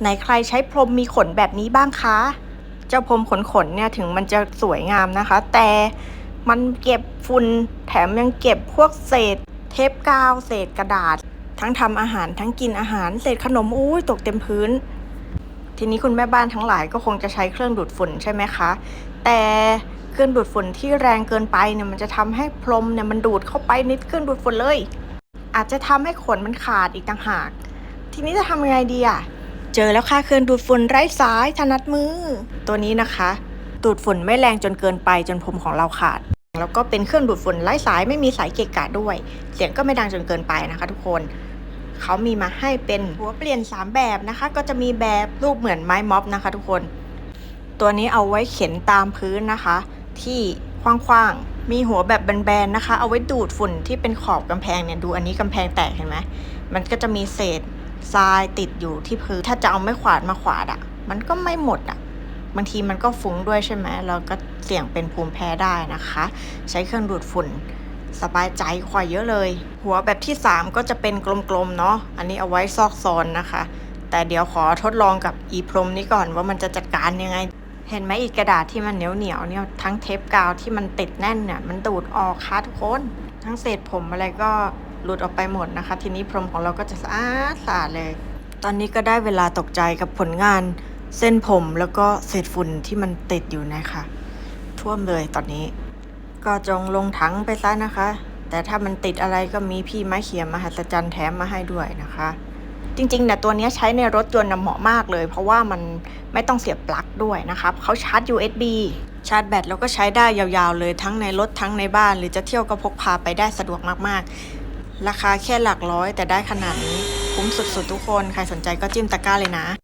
ไหนใครใช้พรมมีขนแบบนี้บ้างคะ เจ้าพรมขนขนเนี่ยถึงมันจะสวยงามนะคะ แต่มันเก็บฝุ่นแถมยังเก็บพวกเศษ เทปกาว เศษกระดาษ ทั้งทำอาหารทั้งกินอาหาร เศษขนมอุ้ยตกเต็มพื้น ทีนี้คุณแม่บ้านทั้งหลายก็คงจะใช้เครื่องดูดฝุ่นใช่ไหมคะ แต่เครื่องดูดฝุ่นที่แรงเกินไปเนี่ยมันจะทำให้พรมเนี่ยมันดูดเข้าไปในเครื่องดูดฝุ่นเลย อาจจะทำให้ขนมันขาดอีกต่างหาก ทีนี้จะทำยังไงดีอะ เจอแล้วค่ะเครื่องดูดฝุ่นไร้สายถนัดมือ ตัวนี้นะคะ ดูดฝุ่นไม่แรงจนเกินไปจนผมของเราขาด แล้วก็เป็นเครื่องดูดฝุ่นไร้สายไม่มีสายเกะกะด้วย เสียงก็ไม่ดังจนเกินไปนะคะ ทุกคนเขามีมาให้เป็นหัวเปลี่ยน 3 แบบนะคะ ก็จะมีแบบรูปเหมือนไม้ม็อบนะคะ ทุกคน ตัวนี้เอาไว้เข็นตามพื้นนะคะ ที่กว้างๆมีหัวแบบแบนๆนะคะ เอาไว้ดูดฝุ่นที่เป็นขอบกำแพงเนี่ยดูอันนี้กำแพงแตกเห็นไหมมันก็จะมีเศษ ทรายติดอยู่ที่พื้น ถ้าจะเอาไม้ขวาดมาขวาดอะ่ะ มันก็ไม่หมดอะ่ะ บางทีมันก็ฟุ้งด้วยใช่ไหมเราก็เสี่ยงเป็นภูมิแพ้ได้นะคะ ใช้เครื่องดูดฝุ่น สบายใจกว่าเยอะเลย หัวแบบที่ 3 ก็จะเป็นกลมๆเนาะ อันนี้เอาไว้ซอกซอนนะคะ แต่เดี๋ยวขอทดลองกับอีพรมนี้ก่อนว่ามันจะจัดการยังไงเห็นไหมอีกกระดาษที่มันเหนียวเหนียวๆเนี่ยทั้งเทปกาวที่มันติดแน่นเนี่ยมันดูดออกค่ะทุกคน ทั้งเศษผมอะไรก็ หลุดออกไปหมดนะคะ ทีนี้พรมของเราก็จะสะอาดสะอาดเลย ตอนนี้ก็ได้เวลาตกใจกับผลงาน เส้นผมแล้วก็เศษฝุ่นที่มันติดอยู่นะคะ ท่วมเลยตอนนี้ ก็จงลงถังไปซะนะคะ แต่ถ้ามันติดอะไรก็มีพี่ไม้เขียมมหัศจรรย์แถมมาให้ด้วยนะคะจริงๆเนี่ยตัวนี้ใช้ในรถยนต์น่ะเหมาะมากเลย เพราะว่ามันไม่ต้องเสียบปลั๊กด้วยนะครับเขาชาร์จ USB ชาร์จแบตแล้วก็ใช้ได้ยาวๆเลยทั้งในรถทั้งในบ้าน หรือจะเที่ยวก็พกพาไปได้สะดวกมากๆ ราคาแค่หลักร้อยแต่ได้ขนาดนี้ คุ้มสุดๆทุกคน ใครสนใจก็จิ้มตะกร้าเลยนะ